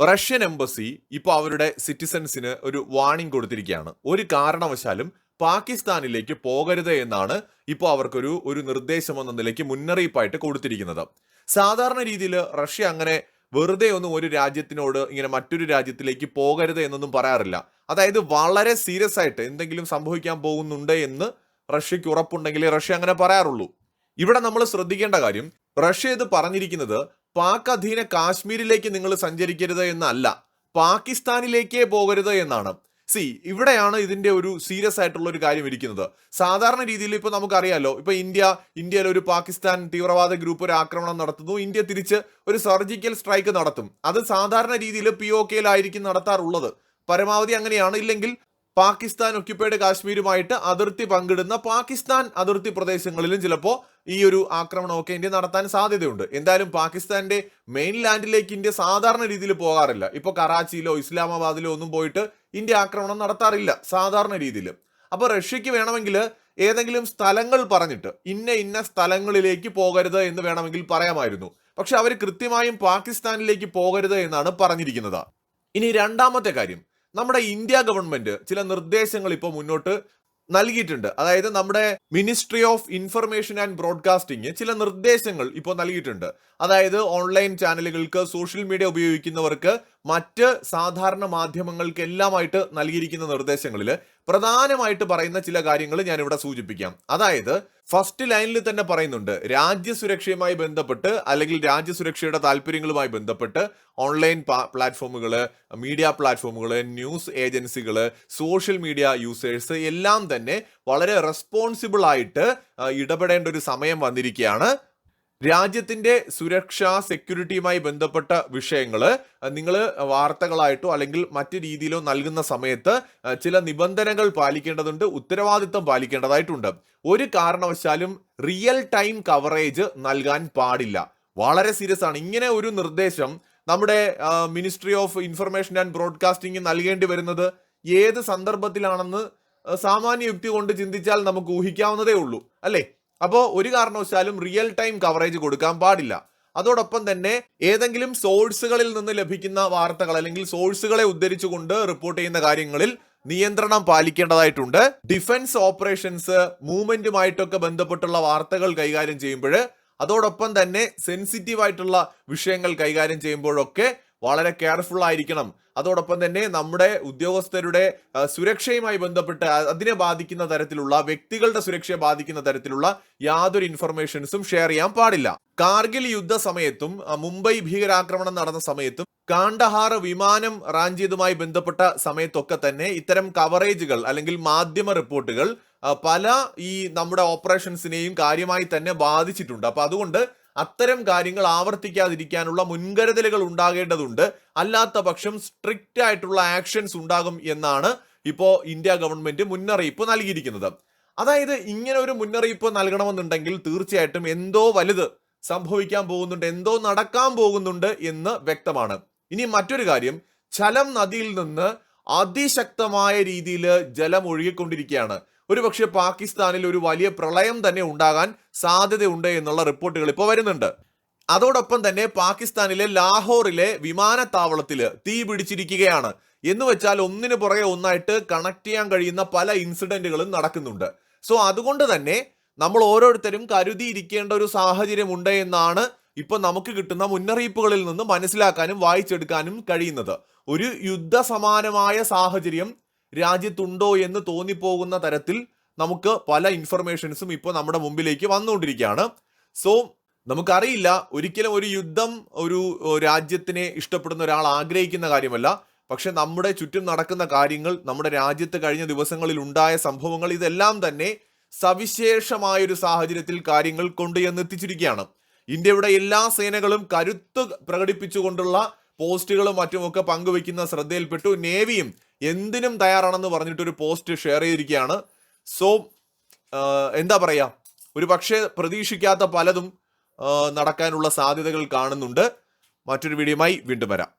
Russian embassy ഇപ്പോൾ അവരുടെ സിറ്റിസൻസിന് ഒരു വാണിംഗ് കൊടുത്തിരിക്കുകയാണ്. ഒരു കാരണവശാലും പാകിസ്ഥാനിലേക്ക് പോകരുത് എന്നാണ് ഇപ്പോൾ അവർക്കൊരു ഒരു നിർദ്ദേശം എന്ന നിലയ്ക്ക് മുന്നറിയിപ്പായിട്ട് കൊടുത്തിരിക്കുന്നത്. സാധാരണ രീതിയിൽ റഷ്യ അങ്ങനെ വെറുതെ ഒന്നും ഒരു രാജ്യത്തിനോട് ഇങ്ങനെ മറ്റൊരു രാജ്യത്തിലേക്ക് പോകരുത് എന്നൊന്നും പറയാറില്ല. അതായത് വളരെ സീരിയസ് ആയിട്ട് എന്തെങ്കിലും സംഭവിക്കാൻ പോകുന്നുണ്ട് എന്ന് റഷ്യക്ക് ഉറപ്പുണ്ടെങ്കിൽ റഷ്യ അങ്ങനെ പറയാറുള്ളൂ. ഇവിടെ നമ്മൾ ശ്രദ്ധിക്കേണ്ട കാര്യം റഷ്യ ഇത് പറഞ്ഞിരിക്കുന്നത് പാക് അധീന കാശ്മീരിലേക്ക് നിങ്ങൾ സഞ്ചരിക്കരുത് എന്നല്ല പാകിസ്ഥാനിലേക്കേ പോകരുത് എന്നാണ്. സി ഇവിടെയാണ് ഇതിന്റെ ഒരു സീരിയസ് ആയിട്ടുള്ള ഒരു കാര്യം ഇരിക്കുന്നത്. സാധാരണ രീതിയിൽ ഇപ്പൊ നമുക്കറിയാലോ ഇപ്പൊ ഇന്ത്യ ഇന്ത്യയിൽ ഒരു പാകിസ്ഥാൻ തീവ്രവാദ ഗ്രൂപ്പ് ഒരു ആക്രമണം നടത്തുന്നു ഇന്ത്യ തിരിച്ച് ഒരു സർജിക്കൽ സ്ട്രൈക്ക് നടത്തും. അത് സാധാരണ രീതിയിൽ പി ഒ കെയിലായിരിക്കും നടത്താറുള്ളത്. പരമാവധി അങ്ങനെയാണ് ഇല്ലെങ്കിൽ പാകിസ്ഥാൻ ഒക്യുപ്പൈഡ് കാശ്മീരുമായിട്ട് അതിർത്തി പങ്കിടുന്ന പാകിസ്ഥാൻ അതിർത്തി പ്രദേശങ്ങളിലും ചിലപ്പോൾ ഈ ഒരു ആക്രമണമൊക്കെ ഇന്ത്യ നടത്താൻ സാധ്യതയുണ്ട്. എന്തായാലും പാകിസ്ഥാന്റെ മെയിൻ ലാൻഡിലേക്ക് ഇന്ത്യ സാധാരണ രീതിയിൽ പോകാറില്ല. ഇപ്പോൾ കറാച്ചിയിലോ ഇസ്ലാമാബാദിലോ ഒന്നും പോയിട്ട് ഇന്ത്യ ആക്രമണം നടത്താറില്ല സാധാരണ രീതിയിൽ. അപ്പോൾ റഷ്യക്ക് വേണമെങ്കിൽ ഏതെങ്കിലും സ്ഥലങ്ങൾ പറഞ്ഞിട്ട് ഇന്ന ഇന്ന സ്ഥലങ്ങളിലേക്ക് പോകരുത് എന്ന് വേണമെങ്കിൽ പറയാമായിരുന്നു. പക്ഷെ അവർ കൃത്യമായും പാകിസ്ഥാനിലേക്ക് പോകരുത് എന്നാണ് പറഞ്ഞിരിക്കുന്നത്. ഇനി രണ്ടാമത്തെ കാര്യം. നമ്മുടെ ഇന്ത്യ ഗവൺമെന്റ് ചില നിർദ്ദേശങ്ങൾ ഇപ്പോൾ മുന്നോട്ട് നൽകിയിട്ടുണ്ട്. അതായത് നമ്മുടെ ministry of information and broadcasting ചില നിർദ്ദേശങ്ങൾ ഇപ്പോൾ നൽകിയിട്ടുണ്ട്. അതായത് ഓൺലൈൻ ചാനലുകൾക്ക് സോഷ്യൽ മീഡിയ ഉപയോഗിക്കുന്നവർക്ക് മറ്റ് സാധാരണ മാധ്യമങ്ങൾക്ക് എല്ലാമായിട്ട് നൽകിയിരിക്കുന്ന നിർദ്ദേശങ്ങളിൽ പ്രധാനമായിട്ട് പറയുന്ന ചില കാര്യങ്ങൾ ഞാൻ ഇവിടെ സൂചിപ്പിക്കാം. അതായത് ഫസ്റ്റ് ലൈനിൽ തന്നെ പറയുന്നുണ്ട് രാജ്യസുരക്ഷയുമായി ബന്ധപ്പെട്ട് അല്ലെങ്കിൽ രാജ്യസുരക്ഷയുടെ താല്പര്യങ്ങളുമായി ബന്ധപ്പെട്ട് ഓൺലൈൻ പ്ലാറ്റ്ഫോമുകൾ മീഡിയ പ്ലാറ്റ്ഫോമുകൾ ന്യൂസ് ഏജൻസികൾ സോഷ്യൽ മീഡിയ യൂസേഴ്സ് എല്ലാം തന്നെ വളരെ റെസ്പോൺസിബിൾ ആയിട്ട് ഇടപെടേണ്ട ഒരു സമയം വന്നിരിക്കുകയാണ്. രാജ്യത്തിന്റെ സുരക്ഷാ സെക്യൂരിറ്റിയുമായി ബന്ധപ്പെട്ട വിഷയങ്ങൾ നിങ്ങൾ വാർത്തകളായിട്ടോ അല്ലെങ്കിൽ മറ്റു രീതിയിലോ നൽകുന്ന സമയത്ത് ചില നിബന്ധനകൾ പാലിക്കേണ്ടതുണ്ട് ഉത്തരവാദിത്തം പാലിക്കേണ്ടതായിട്ടുണ്ട്. ഒരു കാരണവശാലും റിയൽ ടൈം കവറേജ് നൽകാൻ പാടില്ല. വളരെ സീരിയസ് ആണ്. ഇങ്ങനെ ഒരു നിർദ്ദേശം നമ്മുടെ ministry of information and broadcasting നൽകേണ്ടി വരുന്നത് ഏത് സന്ദർഭത്തിലാണെന്ന് സാമാന്യ യുക്തി കൊണ്ട് ചിന്തിച്ചാൽ നമുക്ക് ഊഹിക്കാവുന്നതേ ഉള്ളൂ. അല്ലേ? അപ്പോൾ ഒരു കാരണവശാലും റിയൽ ടൈം കവറേജ് കൊടുക്കാൻ പാടില്ല. അതോടൊപ്പം തന്നെ ഏതെങ്കിലും സോഴ്സുകളിൽ നിന്ന് ലഭിക്കുന്ന വാർത്തകൾ അല്ലെങ്കിൽ സോഴ്സുകളെ ഉദ്ധരിച്ചുകൊണ്ട് റിപ്പോർട്ട് ചെയ്യുന്ന കാര്യങ്ങളിൽ നിയന്ത്രണം പാലിക്കേണ്ടതായിട്ടുണ്ട്. ഡിഫൻസ് ഓപ്പറേഷൻസ് മൂവ്മെന്റുമായിട്ടൊക്കെ ബന്ധപ്പെട്ടുള്ള വാർത്തകൾ കൈകാര്യം ചെയ്യുമ്പോൾ അതോടൊപ്പം തന്നെ സെൻസിറ്റീവ് ആയിട്ടുള്ള വിഷയങ്ങൾ കൈകാര്യം ചെയ്യുമ്പോഴൊക്കെ വളരെ കെയർഫുൾ ആയിരിക്കണം. അതോടൊപ്പം തന്നെ നമ്മുടെ ഉദ്യോഗസ്ഥരുടെ സുരക്ഷയുമായി ബന്ധപ്പെട്ട് അതിനെ ബാധിക്കുന്ന തരത്തിലുള്ള വ്യക്തികളുടെ സുരക്ഷയെ ബാധിക്കുന്ന തരത്തിലുള്ള യാതൊരു ഇൻഫർമേഷൻസും ഷെയർ ചെയ്യാൻ പാടില്ല. കാർഗിൽ യുദ്ധ സമയത്തും മുംബൈ ഭീകരാക്രമണം നടന്ന സമയത്തും കാണ്ടഹാർ വിമാനം റാഞ്ചിയതുമായി ബന്ധപ്പെട്ട സമയത്തൊക്കെ തന്നെ ഇത്തരം കവറേജുകൾ അല്ലെങ്കിൽ മാധ്യമ റിപ്പോർട്ടുകൾ പല ഈ നമ്മുടെ ഓപ്പറേഷൻസിനെയും കാര്യമായി തന്നെ ബാധിച്ചിട്ടുണ്ട്. അപ്പൊ അതുകൊണ്ട് അത്തരം കാര്യങ്ങൾ ആവർത്തിക്കാതിരിക്കാനുള്ള മുൻകരുതലുകൾ ഉണ്ടാകേണ്ടതുണ്ട്. അല്ലാത്ത പക്ഷം സ്ട്രിക്റ്റ് ആയിട്ടുള്ള ആക്ഷൻസ് ഉണ്ടാകും എന്നാണ് ഇപ്പോൾ ഇന്ത്യ ഗവൺമെന്റ് മുന്നറിയിപ്പ് നൽകിയിരിക്കുന്നത്. അതായത് ഇങ്ങനെ ഒരു മുന്നറിയിപ്പ് നൽകണമെന്നുണ്ടെങ്കിൽ തീർച്ചയായിട്ടും എന്തോ വലുത് സംഭവിക്കാൻ പോകുന്നുണ്ട് എന്തോ നടക്കാൻ പോകുന്നുണ്ട് എന്ന് വ്യക്തമാണ്. ഇനി മറ്റൊരു കാര്യം ചലം നദിയിൽ നിന്ന് അതിശക്തമായ രീതിയിൽ ജലം ഒഴുകിക്കൊണ്ടിരിക്കുകയാണ്. ഒരുപക്ഷെ പാകിസ്ഥാനിൽ ഒരു വലിയ പ്രളയം തന്നെ ഉണ്ടാകാൻ സാധ്യതയുണ്ട് എന്നുള്ള റിപ്പോർട്ടുകൾ ഇപ്പോൾ വരുന്നുണ്ട്. അതോടൊപ്പം തന്നെ പാകിസ്ഥാനിലെ ലാഹോറിലെ വിമാനത്താവളത്തിൽ തീ പിടിച്ചിരിക്കുകയാണ്. എന്ന് വെച്ചാൽ ഒന്നിനു പുറകെ ഒന്നായിട്ട് കണക്ട് ചെയ്യാൻ കഴിയുന്ന പല ഇൻസിഡന്റുകളും നടക്കുന്നുണ്ട്. സോ അതുകൊണ്ട് തന്നെ നമ്മൾ ഓരോരുത്തരും കരുതിയിരിക്കേണ്ട ഒരു സാഹചര്യമുണ്ട് എന്നാണ് ഇപ്പൊ നമുക്ക് കിട്ടുന്ന മുന്നറിയിപ്പുകളിൽ നിന്ന് മനസ്സിലാക്കാനും വായിച്ചെടുക്കാനും കഴിയുന്നത്. ഒരു യുദ്ധസമാനമായ സാഹചര്യം രാജ്യത്തുണ്ടോ എന്ന് തോന്നിപ്പോകുന്ന തരത്തിൽ നമുക്ക് പല ഇൻഫർമേഷൻസും ഇപ്പോൾ നമ്മുടെ മുമ്പിലേക്ക് വന്നുകൊണ്ടിരിക്കുകയാണ്. സോ നമുക്കറിയില്ല ഒരിക്കലും ഒരു യുദ്ധം ഒരു രാജ്യത്തിനെ ഇഷ്ടപ്പെടുന്ന ഒരാൾ ആഗ്രഹിക്കുന്ന കാര്യമല്ല. പക്ഷെ നമ്മുടെ ചുറ്റും നടക്കുന്ന കാര്യങ്ങൾ നമ്മുടെ രാജ്യത്ത് കഴിഞ്ഞ ദിവസങ്ങളിൽ ഉണ്ടായ സംഭവങ്ങൾ ഇതെല്ലാം തന്നെ സവിശേഷമായൊരു സാഹചര്യത്തിൽ കാര്യങ്ങൾ കൊണ്ടുചെന്ന് എത്തിച്ചിരിക്കുകയാണ് ഇന്ത്യയുടെ എല്ലാ സേനകളും കരുത്ത് പ്രകടിപ്പിച്ചുകൊണ്ടുള്ള പോസ്റ്റുകളും മറ്റുമൊക്കെ പങ്കുവെക്കുന്ന ശ്രദ്ധയിൽപ്പെട്ടു. നേവിയും എന്തിനും തയ്യാറാണെന്ന് പറഞ്ഞിട്ട് ഒരു പോസ്റ്റ് ഷെയർ ചെയ്തിരിക്കുകയാണ്. സോ എന്താ പറയുക ഒരു പക്ഷേ പ്രതീക്ഷിക്കാത്ത പലതും നടക്കാനുള്ള സാധ്യതകൾ കാണുന്നുണ്ട്. മറ്റൊരു വീഡിയോയുമായി വീണ്ടും വരാം.